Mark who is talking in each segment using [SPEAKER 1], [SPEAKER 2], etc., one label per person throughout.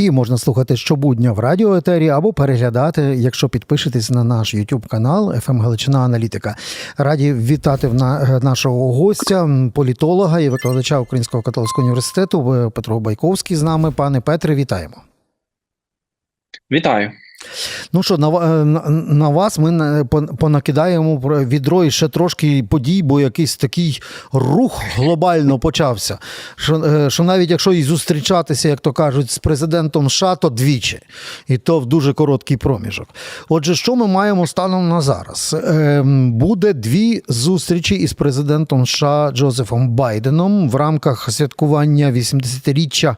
[SPEAKER 1] І можна слухати щобудня в радіоетері або переглядати, якщо підпишетесь на наш YouTube канал «ФМ Галичина Аналітика. Раді вітати в на, нашого гостя, політолога і викладача Українського католицького університету е, Петро Байковський з нами. Пане Петре, вітаємо.
[SPEAKER 2] Вітаю.
[SPEAKER 1] Ну що, на, на, на вас ми на- понакидаємо відро і ще трошки подій, бо якийсь такий рух глобально почався. Що, е, що навіть якщо і зустрічатися, як то кажуть, з президентом США, то двічі, і то в дуже короткий проміжок. Отже, що ми маємо станом на зараз? Е, Буде дві зустрічі із президентом США Джозефом Байденом в рамках святкування 80-річчя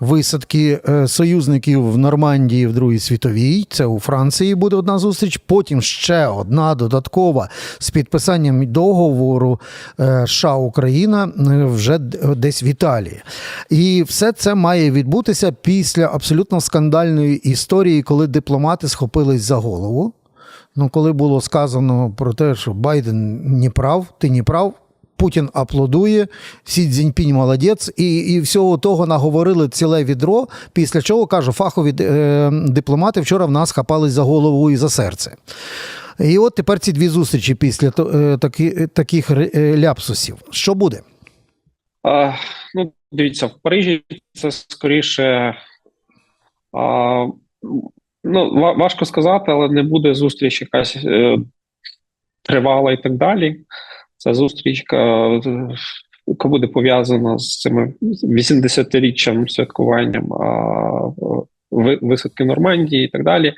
[SPEAKER 1] висадки е, союзників в Нормандії в Другій світовій. Це у Франції буде одна зустріч. Потім ще одна додаткова з підписанням договору е, США Україна е, вже десь в Італії. І все це має відбутися після абсолютно скандальної історії, коли дипломати схопились за голову. Ну, коли було сказано про те, що Байден не прав, ти не прав. Путін аплодує, Сі Цзіньпінь молодець, і, і всього того наговорили ціле відро. Після чого кажу, фахові е, дипломати вчора в нас хапались за голову і за серце. І от тепер ці дві зустрічі після е, таки, таких е, ляпсусів. Що буде?
[SPEAKER 2] А, ну, дивіться, в Парижі це скоріше. А, ну, важко сказати, але не буде зустріч якась е, тривала і так далі. Це зустріч, яка яка буде пов'язана з цими 80-річчям святкуванням висадки Нормандії і так далі.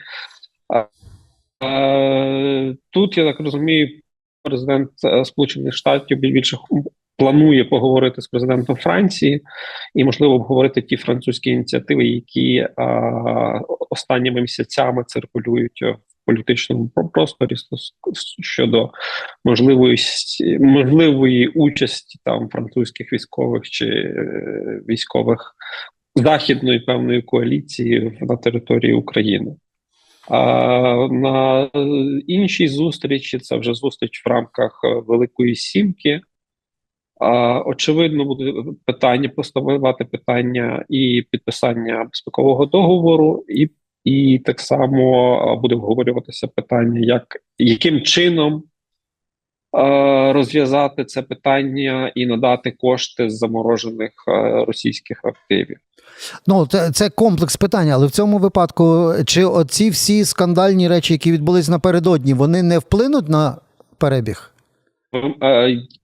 [SPEAKER 2] Тут, я так розумію, президент е, Сполучених Штатів більше планує поговорити з президентом Франції і, можливо, обговорити ті французькі ініціативи, які останніми місяцями циркулюють в політичному просторі щодо можливої с- можливої участі там французьких військових чи е, військових західної певної коаліції на території України. А на іншій зустрічі це вже зустріч в рамках е, Великої Сімки. А, очевидно, буде питання поставити питання і підписання безпекового договору, і, і так само буде обговорюватися питання, як яким чином розв'язати це питання і надати кошти з заморожених російських активів.
[SPEAKER 1] Ну, це, це комплекс питань, але в цьому випадку, чи оці всі скандальні речі, які відбулись напередодні, вони не вплинуть на перебіг?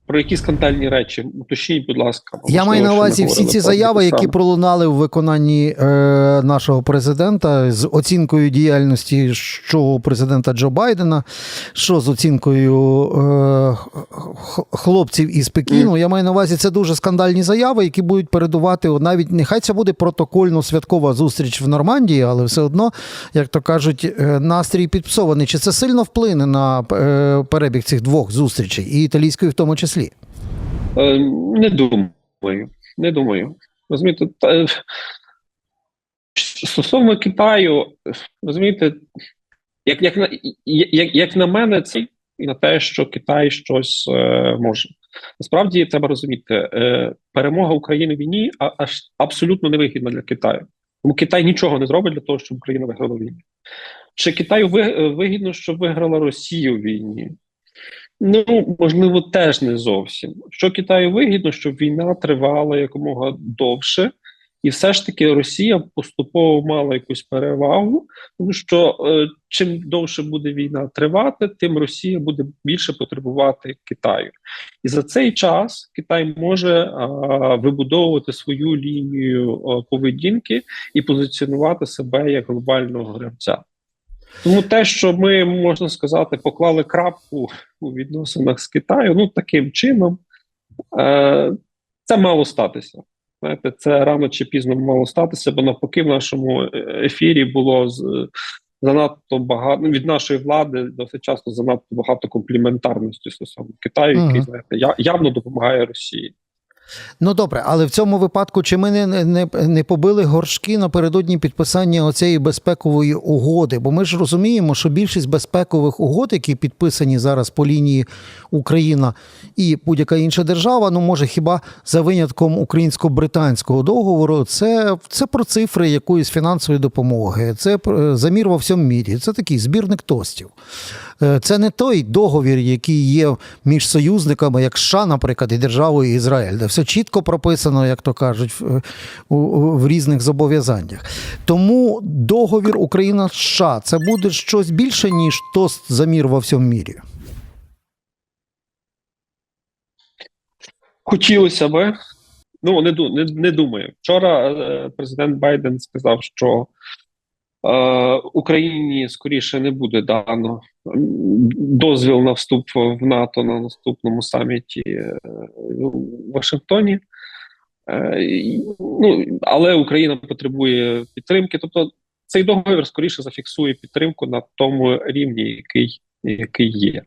[SPEAKER 2] Про які скандальні речі? Уточніть, будь ласка.
[SPEAKER 1] Я маю на увазі всі ці заяви, які пролунали в виконанні е, нашого президента з оцінкою діяльності що у президента Джо Байдена, що з оцінкою е, хлопців із Пекіну. Я маю на увазі, це дуже скандальні заяви, які будуть передувати навіть нехай це буде протокольно святкова зустріч в Нормандії, але все одно, як то кажуть, е, настрій підпсований. Чи це сильно вплине на е, перебіг цих двох зустрічей, і італійської в тому числі?
[SPEAKER 2] Е, Не думаю. Не думаю. Розумієте, та, е, стосовно Китаю, розумієте, як, як, як, як на мене, це і на те, що Китай щось е, може. Насправді треба розуміти, е, перемога України в війні а, аж абсолютно невигідна для Китаю. Тому Китай нічого не зробить для того, щоб Україна виграла війну. Чи Китаю ви- вигідно, щоб виграла Росія в війні? Ну, можливо, теж не зовсім. Що Китаю вигідно, щоб війна тривала якомога довше, і все ж таки Росія поступово мала якусь перевагу, тому що е, чим довше буде війна тривати, тим Росія буде більше потребувати Китаю. І за цей час Китай може а, вибудовувати свою лінію а, поведінки і позиціонувати себе як глобального гравця. Тому те, що ми можна сказати, поклали крапку у відносинах з Китаю, ну таким чином, е, це мало статися. Знаєте, це рано чи пізно мало статися, бо навпаки, в нашому е, ефірі було з, занадто багато від нашої влади досить часто занадто багато компліментарності стосовно Китаю, який
[SPEAKER 1] Мгм.
[SPEAKER 2] знаєте, я, явно допомагає Росії.
[SPEAKER 1] Ну добре, але в цьому випадку чи ми не, не, не побили горшки напередодні підписання оцієї безпекової угоди? Бо ми ж розуміємо, що більшість безпекових угод, які підписані зараз по лінії Україна і будь-яка інша держава, ну може хіба за винятком українсько-британського договору, це, це про цифри якоїсь фінансової допомоги, це про- замір во всьому мірі. Це такий збірник тостів. Е, Це не той договір, який є між союзниками, як США, наприклад, і державою Ізраїль, де все чітко прописано, як то кажуть, в, в різних зобов'язаннях. Тому договір Україна США це буде щось більше, ніж тост за мір во всьому мірі.
[SPEAKER 2] Хотілося би. Ну, не, не, не думаю. Вчора е, президент Байден сказав, що Україні скоріше не буде дано дозвіл на вступ в НАТО на наступному саміті е, в Вашингтоні. Е, ну, але Україна потребує підтримки. Тобто цей договір скоріше зафіксує підтримку на тому рівні, який, який є.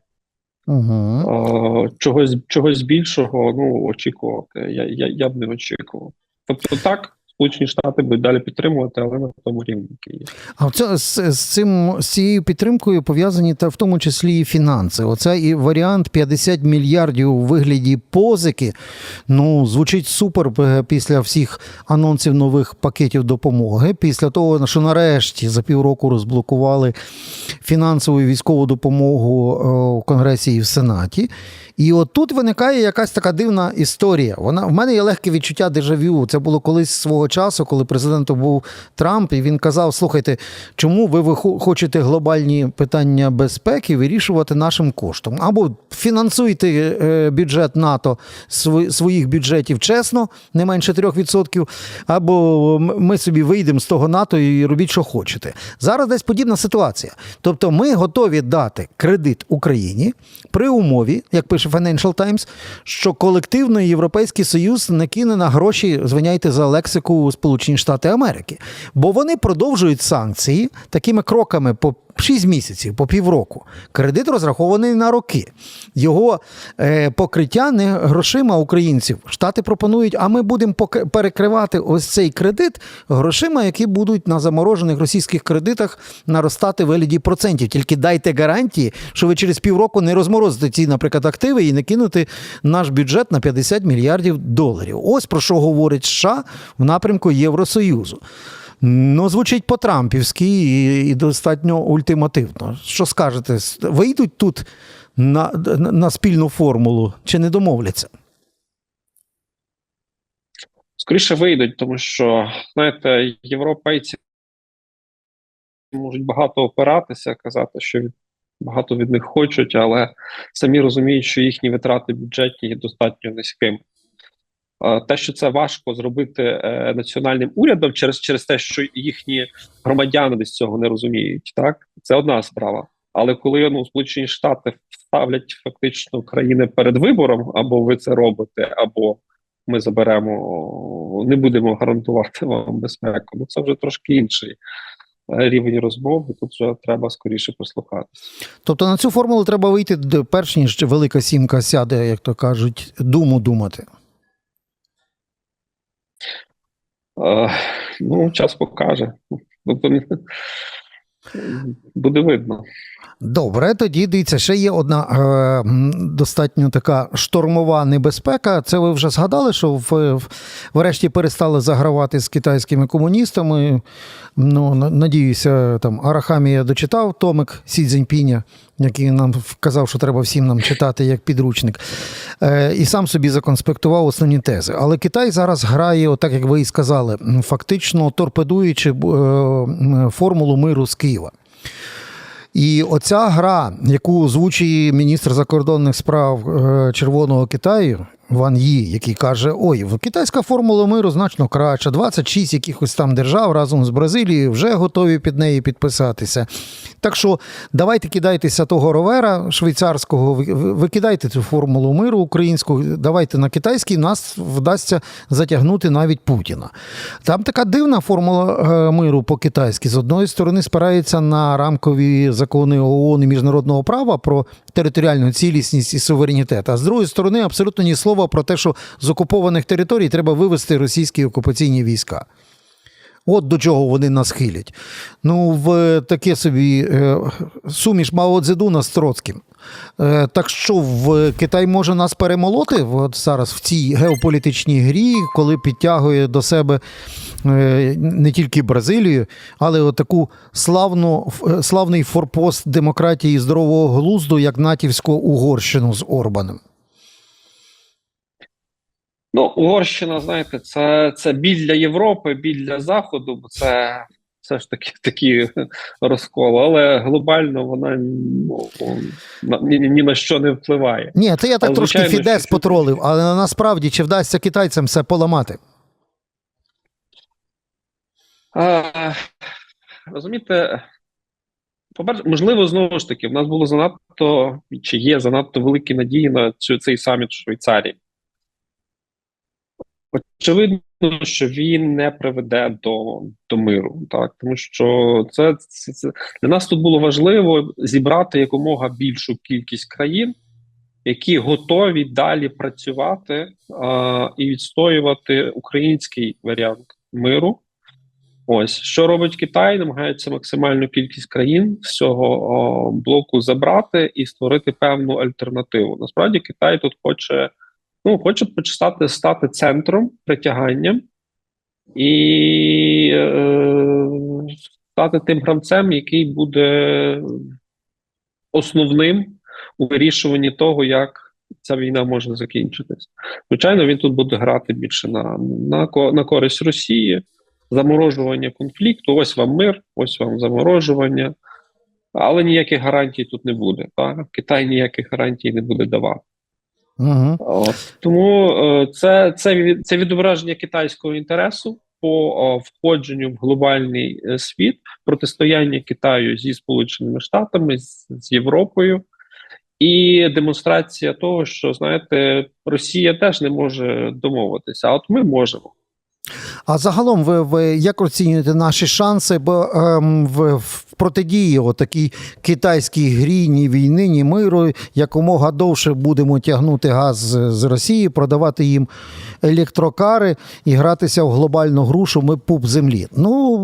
[SPEAKER 2] Е, чогось, чогось більшого ну, очікувати. Я, я, я б не очікував. Тобто, так, Сполучені Штати будуть далі підтримувати, але на тому рівні, є.
[SPEAKER 1] А це, з, з цим з цією підтримкою пов'язані та в тому числі і фінанси. Оце і варіант 50 мільярдів у вигляді позики. Ну звучить супер е, після всіх анонсів нових пакетів допомоги. Після того, що нарешті за півроку розблокували фінансову і військову допомогу е, в Конгресі і в Сенаті. І от тут виникає якась така дивна історія. Вона в мене є легке відчуття дежавю. Це було колись свого часу, коли президентом був Трамп, і він казав: слухайте, чому ви хочете глобальні питання безпеки вирішувати нашим коштом? Або фінансуйте е, бюджет НАТО своїх бюджетів чесно, не менше 3%, або ми собі вийдемо з того НАТО і робіть, що хочете. Зараз десь подібна ситуація. Тобто, ми готові дати кредит Україні при умові, як пише Financial Times, що колективний Європейський Союз не кине на гроші, звиняйте за лексику Сполучені Штати Америки. Бо вони продовжують санкції такими кроками по 6 місяців, по півроку. Кредит розрахований на роки. Його е, покриття не грошима українців. Штати пропонують, а ми будемо перекривати ось цей кредит грошима, які будуть на заморожених російських кредитах наростати вигляді процентів. Тільки дайте гарантії, що ви через півроку не розморозите ці, наприклад, активи і не кинете наш бюджет на 50 мільярдів доларів. Ось про що говорить США в напрямку Євросоюзу. Ну, звучить по-трампівськи і, і достатньо ультимативно. Що скажете? Вийдуть тут на, на, спільну формулу чи не домовляться?
[SPEAKER 2] Скоріше вийдуть, тому що, знаєте, європейці можуть багато опиратися, казати, що багато від них хочуть, але самі розуміють, що їхні витрати бюджетні є достатньо низькими. Те, що це важко зробити е, національним урядом через, через те, що їхні громадяни десь цього не розуміють, так це одна справа. Але коли ну, Сполучені Штати ставлять фактично країни перед вибором, або ви це робите, або ми заберемо, не будемо гарантувати вам безпеку. Ну це вже трошки інший е, рівень розмови. Тут вже треба скоріше прислухатися.
[SPEAKER 1] Тобто на цю формулу треба вийти перш ніж велика сімка сяде, як то кажуть, думу думати.
[SPEAKER 2] Е, ну, час покаже. Тобто, буде видно.
[SPEAKER 1] Добре, тоді дивіться, ще є одна е, достатньо така штормова небезпека. Це ви вже згадали, що в, врешті перестали загравати з китайськими комуністами. Ну, надіюся, там Арахамія дочитав Томик Сі Цзіньпіня, який нам вказав, що треба всім нам читати як підручник, е, і сам собі законспектував основні тези. Але Китай зараз грає, отак як ви і сказали, фактично торпедуючи е, формулу миру з Києва. І оця гра, яку озвучує міністр закордонних справ е, Червоного Китаю Ван Ї, який каже: Ой, китайська формула миру значно краща. 26 якихось там держав разом з Бразилією вже готові під неї підписатися. Так що давайте кидайтеся того ровера швейцарського, ви- ви ви кидайте цю формулу миру українську, давайте на китайський, нас вдасться затягнути навіть Путіна. Там така дивна формула е, миру по-китайськи. З одної сторони, спирається на рамкові закони ООН і міжнародного права про територіальну цілісність і суверенітет, а з другої сторони, абсолютно ні слова мова про те, що з окупованих територій треба вивести російські окупаційні війська. От до чого вони нас хилять. Ну, в таке собі е, суміш Мао Цзедуна з Троцьким. Е, так що в Китай може нас перемолоти от зараз в цій геополітичній грі, коли підтягує до себе е, не тільки Бразилію, але от таку славну, славний форпост демократії і здорового глузду, як натівську Угорщину з Орбаном.
[SPEAKER 2] Ну, Угорщина, знаєте, це, це біль для Європи, біль для Заходу, бо це все ж таки такі розколи, але глобально вона ну, ні, ні на що не впливає.
[SPEAKER 1] Ні, це я так
[SPEAKER 2] Але,
[SPEAKER 1] трошки
[SPEAKER 2] звичайно,
[SPEAKER 1] Фідес
[SPEAKER 2] що-
[SPEAKER 1] потролив, але насправді чи вдасться китайцям все поламати?
[SPEAKER 2] А, розумієте, по-перше, можливо, знову ж таки, в нас було занадто чи є занадто великі надії на цю, цей саміт в Швейцарії. Очевидно, що він не приведе до, до миру, так тому що це, це, це для нас тут було важливо зібрати якомога більшу кількість країн, які готові далі працювати а, і відстоювати український варіант миру. Ось що робить Китай, намагається максимальну кількість країн з цього блоку забрати і створити певну альтернативу. Насправді Китай тут хоче, ну хоче почати стати центром притяганням і е, стати тим гравцем, який буде основним у вирішуванні того, як ця війна може закінчитись. Звичайно, він тут буде грати більше на, на, на користь Росії заморожування конфлікту. Ось вам мир, ось вам заморожування, але ніяких гарантій тут не буде. Так? Китай ніяких гарантій не буде давати. От. Тому е, це, це, це відображення китайського інтересу по о, входженню в глобальний е, світ, протистояння Китаю зі Сполученими Штатами, з, з Європою. І демонстрація того, що знаєте, Росія теж не може домовитися, а от ми можемо.
[SPEAKER 1] А загалом, ви, ви як оцінюєте наші шанси бо, ем, в, в протидії отакій китайській грі ні війни, ні миру, якомога довше будемо тягнути газ з, Росії, продавати їм електрокари і гратися в глобальну гру, що ми пуп землі. Ну,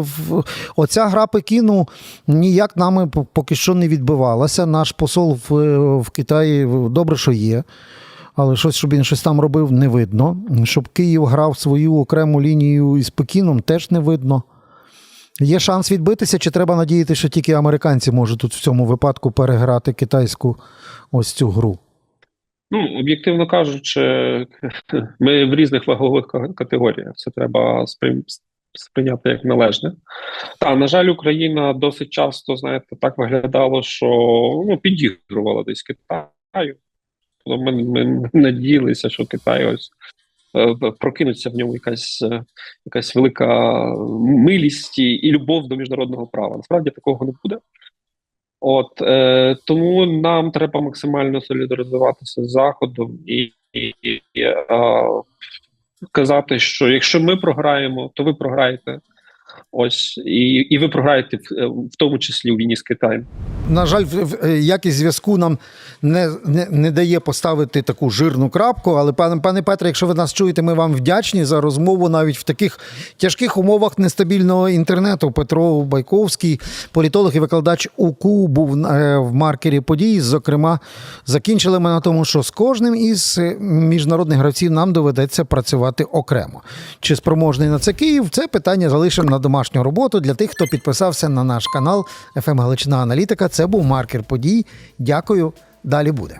[SPEAKER 1] в, оця гра Пекіну ніяк нами поки що не відбивалася. Наш посол в, в Китаї добре, що є. Але щось, щоб він щось там робив, не видно. Щоб Київ грав свою окрему лінію із Пекіном, теж не видно. Є шанс відбитися, чи треба надіятися, що тільки американці можуть тут в цьому випадку переграти китайську ось цю гру.
[SPEAKER 2] Ну, об'єктивно кажучи, ми в різних вагових категоріях. Це треба сприйняти як належне. Та, на жаль, Україна досить часто, знаєте, так виглядало, що ну, підігрувала десь Китаю. Тобто Ми, ми надіялися, що Китай ось е, прокинуться в ньому якась, е, якась велика милість і любов до міжнародного права. Насправді такого не буде. От е, тому нам треба максимально солідаризуватися з заходом і, і, і е, казати, що якщо ми програємо, то ви програєте. Ось і, і ви програєте в, е, в тому числі у війні з Китаєм.
[SPEAKER 1] На жаль, е, якість зв'язку нам не, не, не дає поставити таку жирну крапку. Але, пане, пане Петре, якщо ви нас чуєте, ми вам вдячні за розмову навіть в таких тяжких умовах нестабільного інтернету. Петро Байковський, політолог і викладач УКУ, був е, в маркері подій. Зокрема, закінчили ми на тому, що з кожним із міжнародних гравців нам доведеться працювати окремо. Чи спроможний на це Київ? Це питання залишимо на домашню роботу для тих, хто підписався на наш канал «ФМ Галичина Аналітика. Це був маркер подій. Дякую. Далі буде.